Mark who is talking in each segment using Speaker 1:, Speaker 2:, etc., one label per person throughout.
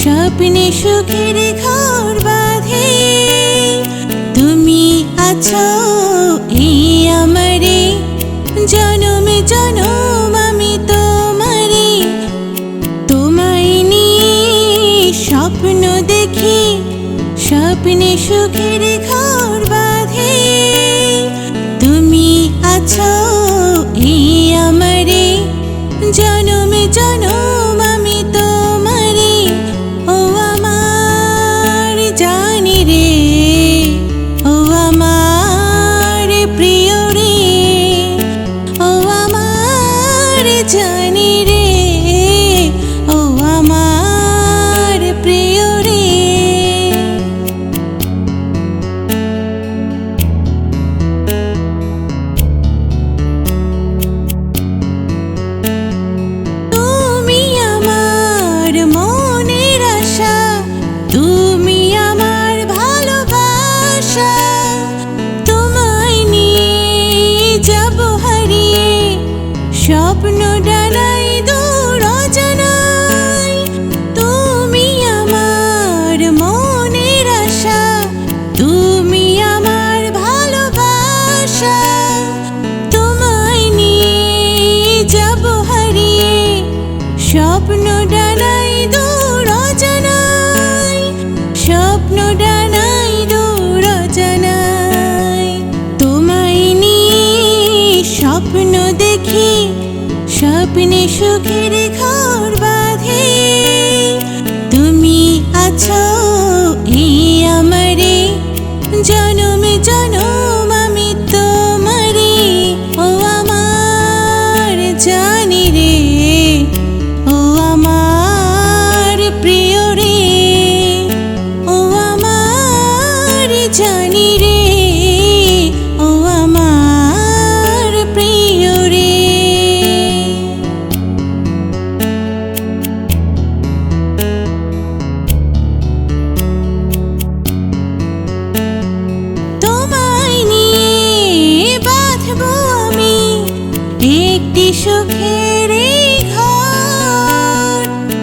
Speaker 1: স্বপ্নে সুখের ঘর বাঁধে। তুমি আছো এই আমারে, জনমে, জনম আমি তোমারে। তোমায় নিয়ে স্বপ্ন দেখি, স্বপ্নে সুখের ঘর স্বপ্ন ডানাই দূর অজানায়। তুমি আমার মনের আশা, তুমি আমার ভালোবাসা। তোমায় নিয়ে যাব হারিয়ে, স্বপ্ন ডানাই দূর অজানায়। স্বপ্ন ডানাই দূর অজানায়। তোমায় নিয়ে স্বপ্ন স্বপ্নে সুখের ঘর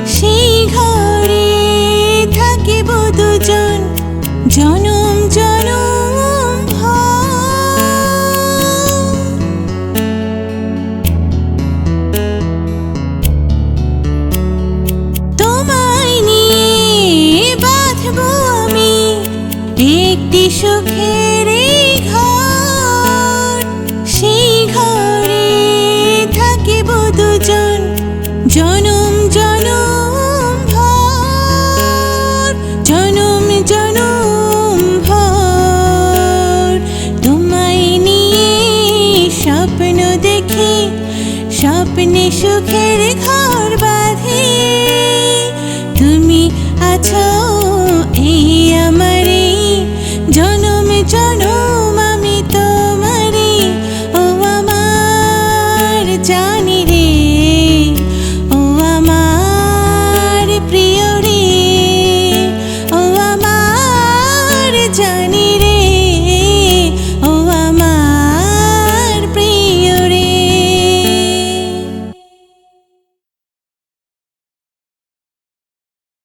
Speaker 1: সেই ঘরে থাকিব দুজন। জনম জনম জনম ভর, জনম জনম ভর। তোমায় নিয়ে স্বপ্ন দেখি, স্বপ্নে সুখের ঘর বাঁধে। তুমি আছো এই আমারে, জনম জনম আমি তোমারে। ও আমার জানি